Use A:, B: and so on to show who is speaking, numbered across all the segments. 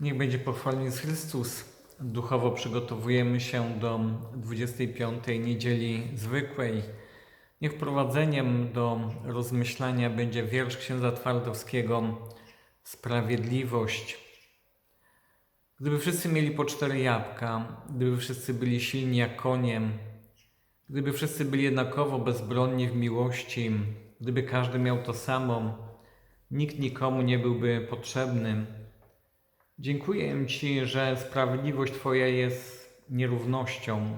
A: Niech będzie pochwalony Chrystus. Duchowo przygotowujemy się do 25. niedzieli zwykłej. Niech prowadzeniem do rozmyślania będzie wiersz księdza Twardowskiego Sprawiedliwość. Gdyby wszyscy mieli po cztery jabłka, gdyby wszyscy byli silni jak koniem, gdyby wszyscy byli jednakowo bezbronni w miłości, gdyby każdy miał to samo, nikt nikomu nie byłby potrzebny. Dziękuję Ci, że sprawiedliwość Twoja jest nierównością.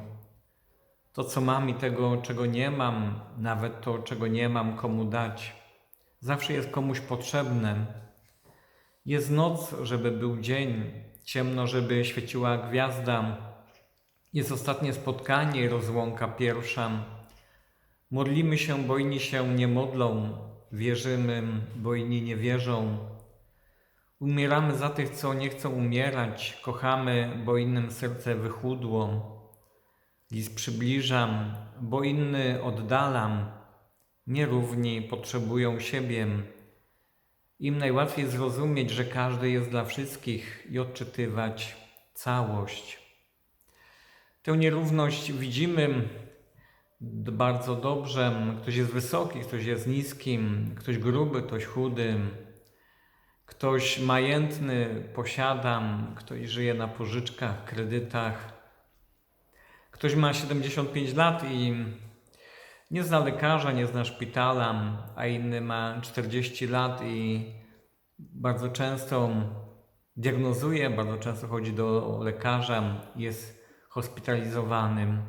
A: To, co mam i tego, czego nie mam, nawet to, czego nie mam, komu dać, zawsze jest komuś potrzebne. Jest noc, żeby był dzień, ciemno, żeby świeciła gwiazda. Jest ostatnie spotkanie rozłąka pierwsza. Modlimy się, bo inni się nie modlą, wierzymy, bo inni nie wierzą. Umieramy za tych, co nie chcą umierać, kochamy, bo innym serce wychudło. List przybliżam, bo inny oddalam. Nierówni potrzebują siebie. Im najłatwiej zrozumieć, że każdy jest dla wszystkich i odczytywać całość. Tę nierówność widzimy bardzo dobrze. Ktoś jest wysoki, ktoś jest niski, ktoś gruby, ktoś chudy, ktoś majętny, posiadam, ktoś żyje na pożyczkach, kredytach. Ktoś ma 75 lat i nie zna lekarza, nie zna szpitala, a inny ma 40 lat i bardzo często diagnozuje, bardzo często chodzi do lekarza, jest hospitalizowanym.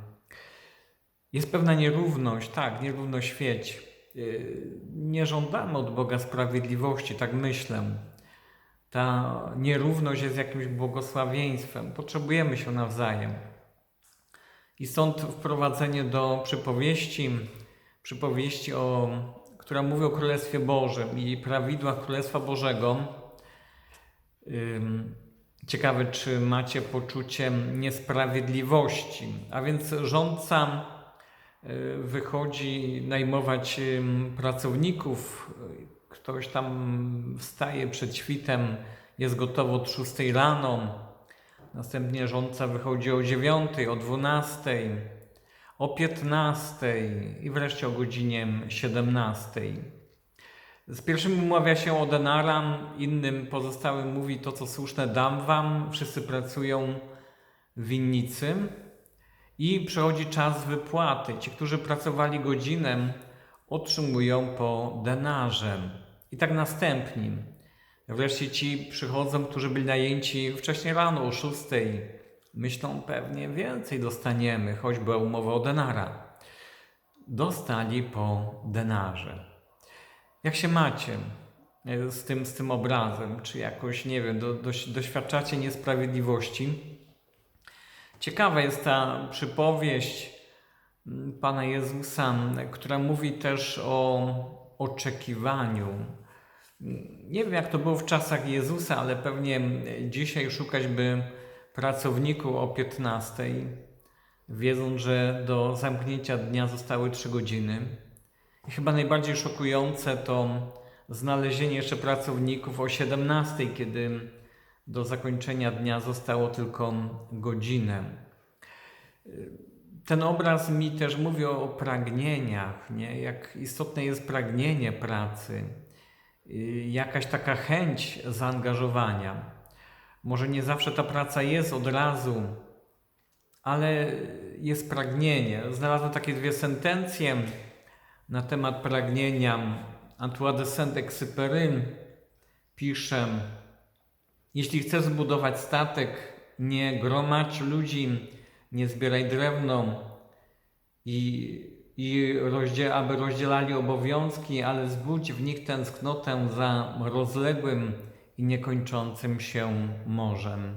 A: Jest pewna nierówność, tak, nierówność świeć. Nie żądamy od Boga sprawiedliwości, tak myślę. Ta nierówność jest jakimś błogosławieństwem. Potrzebujemy się nawzajem. I stąd wprowadzenie do przypowieści, przypowieści, o, która mówi o Królestwie Bożym i prawidłach Królestwa Bożego. Ciekawe, czy macie poczucie niesprawiedliwości. A więc rządca wychodzi najmować pracowników. Ktoś tam wstaje przed świtem, jest gotowo od 6 rano. Następnie rządca wychodzi o 9, o 12, o 15 i wreszcie o godzinie 17. Z pierwszym umawia się o denara, innym pozostałym mówi to, co słuszne dam wam. Wszyscy pracują winnicy i przychodzi czas wypłaty. Ci, którzy pracowali godzinę, otrzymują po denarze. I tak następni. Wreszcie ci przychodzą, którzy byli najęci wcześniej rano o 6. Myślą pewnie więcej dostaniemy, choćby umowę o denara. Dostali po denarze. Jak się macie e, z tym, z tym obrazem? Czy jakoś, nie wiem, do, do, doświadczacie niesprawiedliwości? Ciekawa jest ta przypowieść mm, Pana Jezusa, która mówi też o oczekiwaniu. Nie wiem, jak to było w czasach Jezusa, ale pewnie dzisiaj szukać by pracowników o 15, wiedząc, że do zamknięcia dnia zostały 3 godziny. I chyba najbardziej szokujące to znalezienie jeszcze pracowników o 17, kiedy do zakończenia dnia zostało tylko godzinę. Ten obraz mi też mówi o pragnieniach, nie? jak istotne jest pragnienie pracy, jakaś taka chęć zaangażowania. Może nie zawsze ta praca jest od razu, ale jest pragnienie. Znalazłem takie dwie sentencje na temat pragnienia. Antoine de Saint-Exupéry pisze: Jeśli chcesz zbudować statek, nie gromadź ludzi, nie zbieraj drewno i, i rozdziel, aby rozdzielali obowiązki, ale zbudź w nich tęsknotę za rozległym i niekończącym się morzem.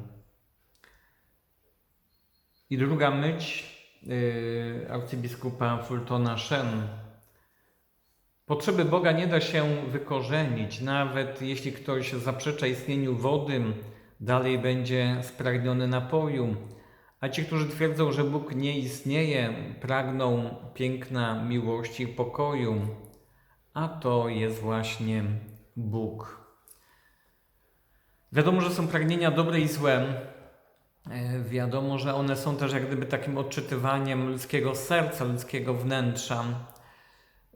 A: I druga myśl yy, arcybiskupa Fultona Shen. Potrzeby Boga nie da się wykorzenić, nawet jeśli ktoś zaprzecza istnieniu wody, dalej będzie spragniony napoju. A ci, którzy twierdzą, że Bóg nie istnieje, pragną piękna miłości i pokoju, a to jest właśnie Bóg. Wiadomo, że są pragnienia dobre i złe. E, Wiadomo, że one są też jak gdyby takim odczytywaniem ludzkiego serca, ludzkiego wnętrza.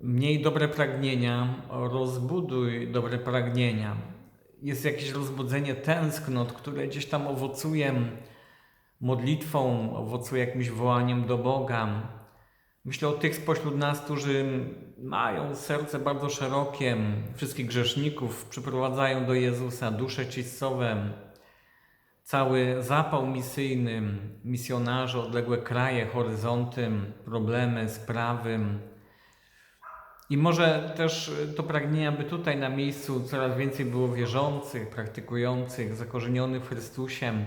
A: Mniej dobre pragnienia, rozbuduj dobre pragnienia. Jest jakieś rozbudzenie tęsknot, które gdzieś tam owocuje modlitwą, owocuje jakimś wołaniem do Boga. Myślę o tych spośród nas, którzy mają serce bardzo szerokie, wszystkich grzeszników przyprowadzają do Jezusa, dusze czystowe, cały zapał misyjny, misjonarze, odległe kraje, horyzonty, problemy, sprawy. I może też to pragnienie, aby tutaj na miejscu coraz więcej było wierzących, praktykujących, zakorzenionych w Chrystusie,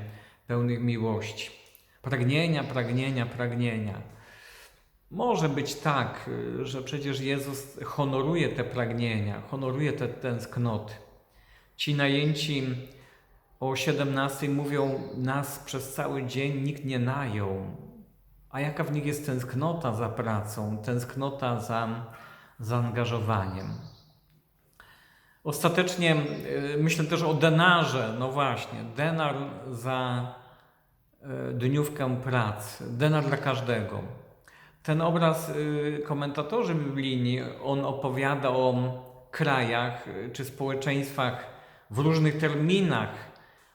A: pełnych miłości. Pragnienia, pragnienia, pragnienia. Może być tak, że przecież Jezus honoruje te pragnienia, honoruje te tęsknoty. Ci najęci o 17 mówią, nas przez cały dzień nikt nie najął. A jaka w nich jest tęsknota za pracą, tęsknota za zaangażowaniem. Ostatecznie y, myślę też o denarze. No właśnie, denar za y, dniówkę pracy, denar dla każdego. Ten obraz y, komentatorzy biblijni, on opowiada o krajach czy społeczeństwach w różnych terminach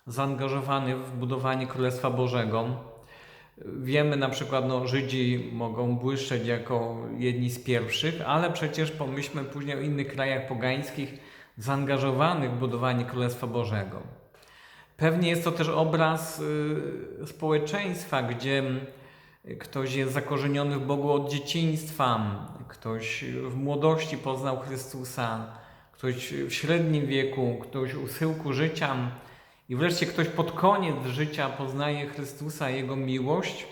A: zaangażowanych w budowanie Królestwa Bożego. Wiemy na przykład, no, Żydzi mogą błyszczeć jako jedni z pierwszych, ale przecież pomyślmy później o innych krajach pogańskich zaangażowanych w budowanie Królestwa Bożego. Pewnie jest to też obraz y, społeczeństwa, gdzie ktoś jest zakorzeniony w Bogu od dzieciństwa, ktoś w młodości poznał Chrystusa, ktoś w średnim wieku, ktoś u schyłku życia i wreszcie ktoś pod koniec życia poznaje Chrystusa, Jego miłość,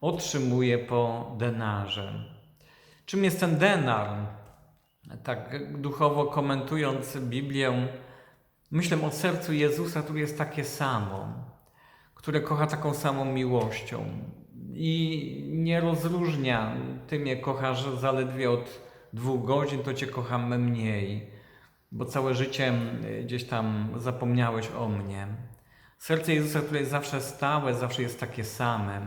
A: otrzymuje po denarze. Czym jest ten denar? Tak duchowo komentując Biblię, myślę o sercu Jezusa, który jest takie samo, które kocha taką samą miłością i nie rozróżnia, ty mnie kochasz zaledwie od dwóch godzin, to cię kocham mniej bo całe życie gdzieś tam zapomniałeś o mnie. Serce Jezusa, które jest zawsze stałe, zawsze jest takie same,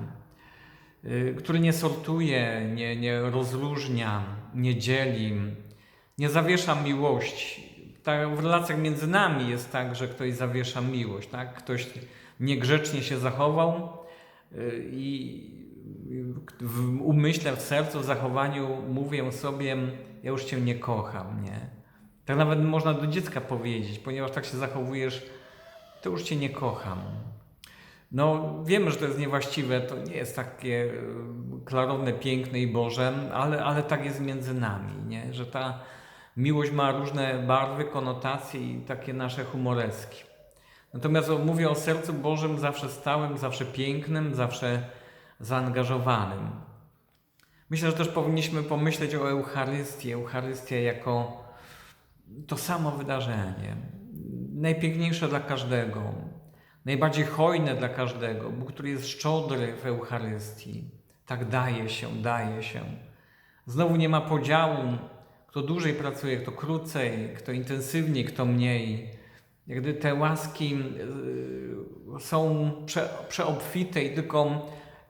A: y, który nie sortuje, nie, nie rozróżnia, nie dzieli, nie zawiesza miłości. Tak, w relacjach między nami jest tak, że ktoś zawiesza miłość, tak? ktoś niegrzecznie się zachował y, i w umyśle, w sercu, w zachowaniu mówię sobie, ja już Cię nie kocham, nie? Tak nawet można do dziecka powiedzieć, ponieważ tak się zachowujesz, to już cię nie kocham. No, wiemy, że to jest niewłaściwe, to nie jest takie e, klarowne, piękne i Boże, ale, ale tak jest między nami, nie? że ta miłość ma różne barwy, konotacje i takie nasze humoreski. Natomiast mówię o sercu Bożym zawsze stałym, zawsze pięknym, zawsze zaangażowanym. Myślę, że też powinniśmy pomyśleć o Eucharystii. Eucharystia jako to samo wydarzenie. Najpiękniejsze dla każdego, najbardziej hojne dla każdego, Bóg, który jest szczodry w Eucharystii. Tak daje się, daje się. Znowu nie ma podziału, kto dłużej pracuje, kto krócej, kto intensywniej, kto mniej. Jak gdy te łaski y, są prze, przeobfite i tylko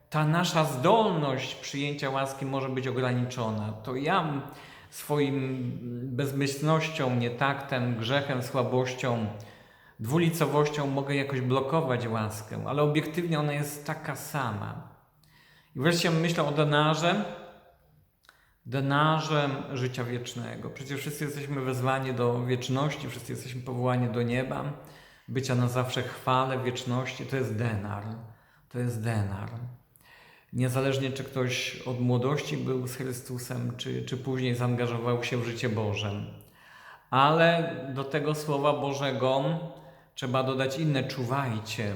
A: ta nasza zdolność przyjęcia łaski może być ograniczona, to ja swoim bezmyślnością, nietaktem, grzechem, słabością, dwulicowością mogę jakoś blokować łaskę, ale obiektywnie ona jest taka sama. I wreszcie myślę o denarze, denarze życia wiecznego. Przecież wszyscy jesteśmy wezwani do wieczności, wszyscy jesteśmy powołani do nieba, bycia na zawsze chwale, wieczności. To jest denar. To jest denar. Niezależnie czy ktoś od młodości był z Chrystusem, czy, czy później zaangażował się w życie Boże. Ale do tego Słowa Bożego trzeba dodać inne czuwajcie.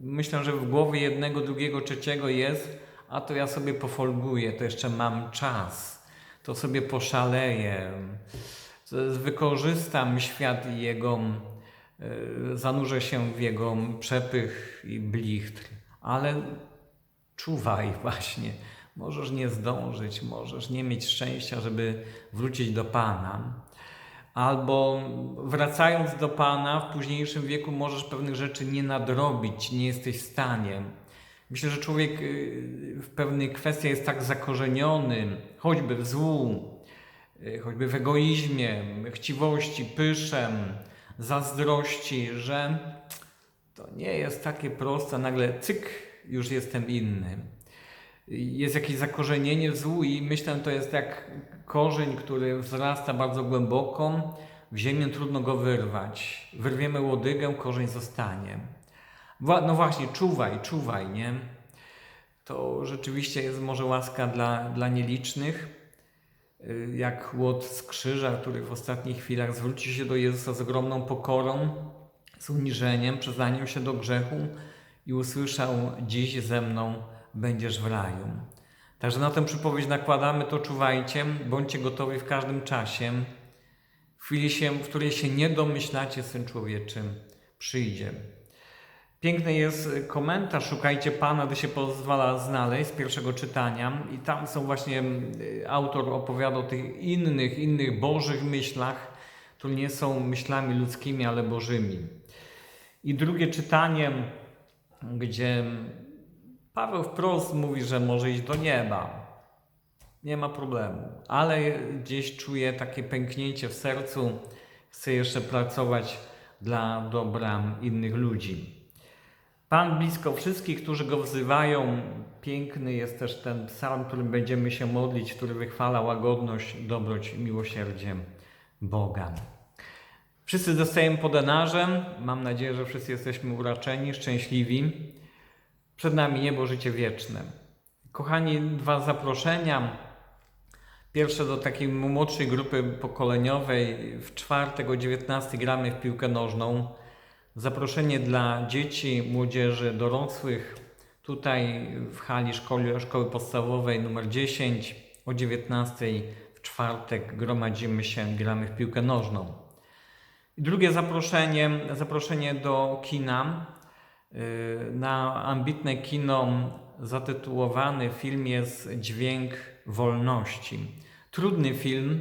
A: Myślę, że w głowie jednego, drugiego, trzeciego jest, a to ja sobie pofolguję, to jeszcze mam czas, to sobie poszaleję, wykorzystam świat i jego, e, zanurzę się w jego przepych i blichtr. Ale Czuwaj właśnie. Możesz nie zdążyć, możesz nie mieć szczęścia, żeby wrócić do Pana. Albo wracając do Pana, w późniejszym wieku możesz pewnych rzeczy nie nadrobić, nie jesteś w stanie. Myślę, że człowiek y, w pewnych kwestiach jest tak zakorzeniony, choćby w złu, y, choćby w egoizmie, chciwości, pyszem, zazdrości, że to nie jest takie proste. Nagle cyk, już jestem inny. Jest jakieś zakorzenienie w złu i myślę, to jest jak korzeń, który wzrasta bardzo głęboko. W ziemię trudno go wyrwać. Wyrwiemy łodygę, korzeń zostanie. No właśnie, czuwaj, czuwaj, nie? To rzeczywiście jest może łaska dla, dla nielicznych, y, jak łot z krzyża, który w ostatnich chwilach zwróci się do Jezusa z ogromną pokorą, z uniżeniem, przyznaniem się do grzechu i usłyszał: Dziś ze mną będziesz w raju. Także na tę przypowiedź nakładamy to czuwajcie, bądźcie gotowi w każdym czasie. W chwili, się, w której się nie domyślacie, Syn Człowieczy przyjdzie. Piękny jest komentarz, szukajcie Pana, gdy się pozwala znaleźć z pierwszego czytania i tam są właśnie, autor opowiada o tych innych, innych Bożych myślach, które nie są myślami ludzkimi, ale Bożymi. I drugie czytanie, gdzie Paweł wprost mówi, że może iść do nieba. Nie ma problemu, ale gdzieś czuje takie pęknięcie w sercu, chce jeszcze pracować dla dobra innych ludzi. Pan blisko wszystkich, którzy go wzywają. Piękny jest też ten psalm, którym będziemy się modlić, który wychwala łagodność, dobroć miłosierdzie Boga. Wszyscy zostajemy pod enarzem. Mam nadzieję, że wszyscy jesteśmy uraczeni, szczęśliwi. Przed nami niebo, życie wieczne. Kochani, dwa zaproszenia. Pierwsze do takiej młodszej grupy pokoleniowej. W czwartek o 19 gramy w piłkę nożną. Zaproszenie dla dzieci, młodzieży, dorosłych. Tutaj w hali szkoły, szkoły podstawowej numer 10 o 19 w czwartek gromadzimy się, gramy w piłkę nożną. Drugie zaproszenie, zaproszenie do kina. Yy, Na ambitne kino zatytułowany film jest Dźwięk Wolności. Trudny film,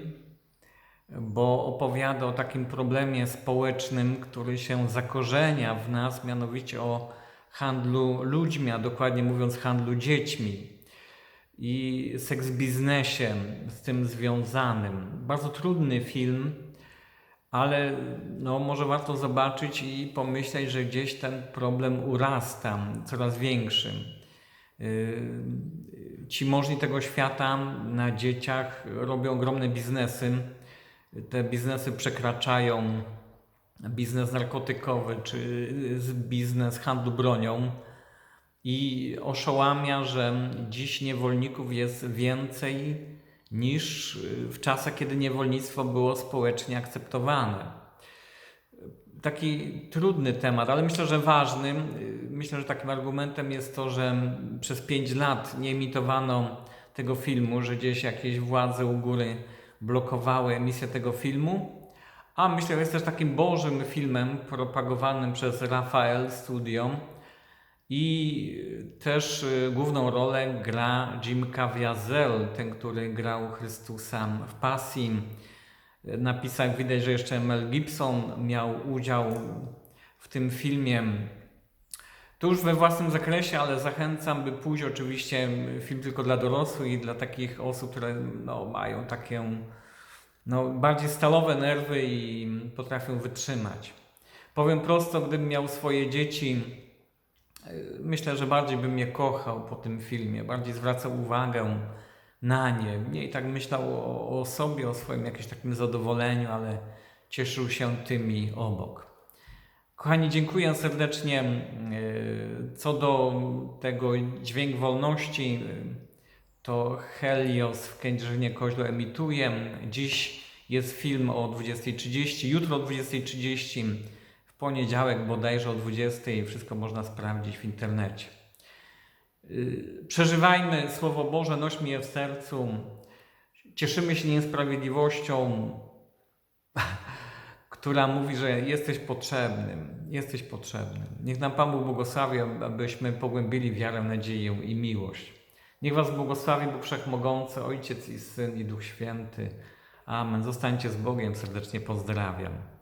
A: bo opowiada o takim problemie społecznym, który się zakorzenia w nas, mianowicie o handlu ludźmi, a dokładnie mówiąc handlu dziećmi i seks biznesie z tym związanym. Bardzo trudny film, ale no, może warto zobaczyć i pomyśleć, że gdzieś ten problem urasta, coraz większy. Yy, Ci możni tego świata na dzieciach robią ogromne biznesy. Te biznesy przekraczają biznes narkotykowy czy biznes handlu bronią. I oszołamia, że dziś niewolników jest więcej niż w czasach, kiedy niewolnictwo było społecznie akceptowane. Taki trudny temat, ale myślę, że ważny. Myślę, że takim argumentem jest to, że przez pięć lat nie emitowano tego filmu, że gdzieś jakieś władze u góry blokowały emisję tego filmu. A myślę, że jest też takim bożym filmem propagowanym przez Rafael Studio. I też y, główną rolę gra Jim Caviezel, ten, który grał Chrystusa w Pasji. Na pisach widać, że jeszcze Mel Gibson miał udział w tym filmie. To już we własnym zakresie, ale zachęcam, by pójść oczywiście film tylko dla dorosłych i dla takich osób, które no, mają takie no, bardziej stalowe nerwy i potrafią wytrzymać. Powiem prosto, gdybym miał swoje dzieci, myślę, że bardziej bym je kochał po tym filmie, bardziej zwracał uwagę na nie. Mniej tak myślał o, o sobie, o swoim jakimś takim zadowoleniu, ale cieszył się tymi obok. Kochani, dziękuję serdecznie. Yy, Co do tego dźwięk wolności, yy, to Helios w Kędzierzynie Koźle emituje. Dziś jest film o 20.30, jutro o 20.30, w poniedziałek bodajże o 20.00. Wszystko można sprawdzić w internecie. Yy, Przeżywajmy Słowo Boże, nośmy je w sercu. Cieszymy się niesprawiedliwością, która mówi, że jesteś potrzebnym. Jesteś potrzebnym. Niech nam Pan Bóg błogosławi, abyśmy pogłębili wiarę, nadzieję i miłość. Niech Was błogosławi Bóg Wszechmogący, Ojciec i Syn i Duch Święty. Amen. Zostańcie z Bogiem. Serdecznie pozdrawiam.